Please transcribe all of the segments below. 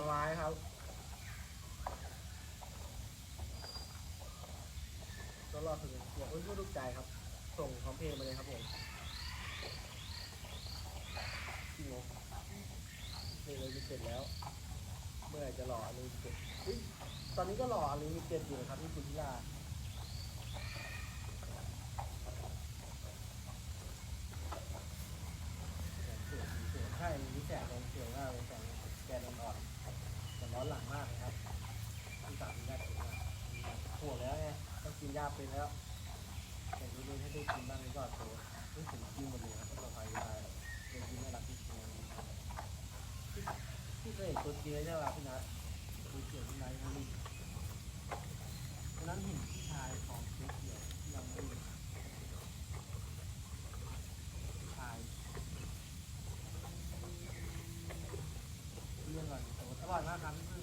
ผลไม้ครับก็รอถึงบอกเอ้ยพูดลูกใจครับ ส่งพร้อมเพย์มาเลยครับผมพี่โมนี่เลยมีเสร็จแล้ว เมื่อไหร่จะหล่ออันนี้เสร็จตอนนี้ก็หล่ออันนี้มีเสร็จอยู่นะครับที่คุณพิลาแสงสวยสีสวยใช่อันนี้แสงแดงสวยมากเลยแสงแกนอ่อนๆแต่ร้อนหลังมากเลยครับที่สามที่ได้สวยมากหัวแล้วไงต้องกิน ยาเป็นแล้วแต่ดูดูให้ได้กินบ้างก่อนโตรู้สึกกินหมดเลยครับเราไปได้เด็กกินน่ารักที่สุดที่เคยเห็นตัวจริงใช่ไหมพี่นัทดูเกี่ยวที่ไหนนะลูกนั้นเห็นผู้ชายของเกียวที่ยังไม่ผู้ชายเรื่องก่อนโตอร่อยมากครับพี่พึ่ง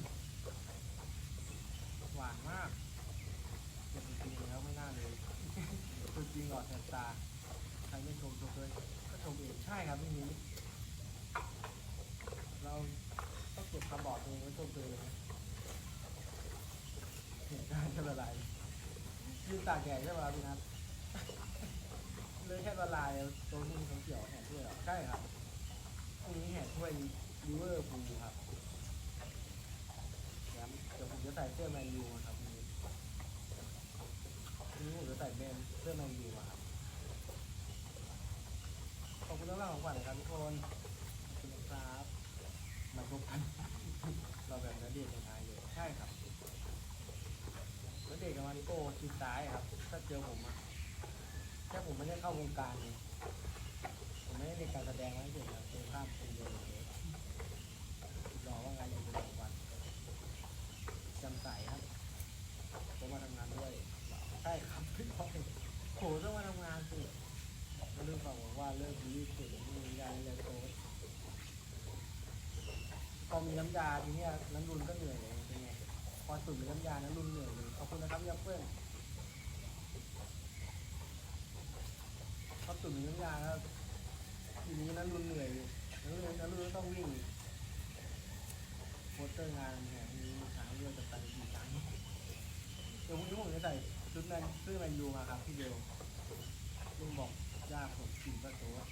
หวานมากเก็บจริงๆแล้วไม่น่าเลย ตัวจริง หลอดแสบตาใครไม่ชมชมเลยก็ชมเองใช่ครับพี่นี้เราต้องเก็บคำบอกตัวเองไว้ชมตัวเองนะเห็นได้จะละลายยืนตากแดดใช่ไหมพี่นัทเลยแค่ละลายตัวนี้เขาเกี่ยวแห่ถ้วยเหรอใช่ครับพรุ่งนี้แห่ถ้วยลิเวอร์พูลครับแถมเดี๋ยวผมจะใส่เสื้อแมนยูครับวันนี้ วัน นี้ผมจะใส่เบนเสื้อแมนยูมาครับขอบคุณมากของขวัญนะครับทุกคนขอบคุณครับมาพบกัน เราแบบนัดเดทในไทยเลยใช่ครับนัดเดทกับมาริโก้ชิดซ้ายครับ ถ้าเจอผมอะแค่ผมไม่ได้เข้าวงการเลยผมไม่ได้เรียนการแสดงมาตั้งแต่ครับเป็นภาพเป็นเดียวเลยรอว่างานจะเป็นรางวัลจำใสครับผมมาทำงานด้วย ใช่ครับพี่บอยโหต้องมาทำงานสิแล้ว เรื่องบอกว่าเลิกบุรีเรียาเลยโค้ชพอมีน้ำยาทีเนี้ยน้ำรุนก็เหนื่อยเลยเป็นไงพอสูบมีน้ำยาน้ำรุนเหนื่อยเลยขอบคุณนะครับยับเพื่อนพอสูบมีน้ำยาแล้วทีนี้น้ำรุนเหนื่อยน้ำรุนน้ำรุนต้องวิ่งโปสเตอร์งานแห่งนี้มีช้างเรือจะตันกี่ครั้งเดี๋ยวพรุ่งนี้ผมจะใส่ชุดแมนซื้อแมนยูมาครับพี่เบลลุงบอกยากผมกินก็โต๊ะ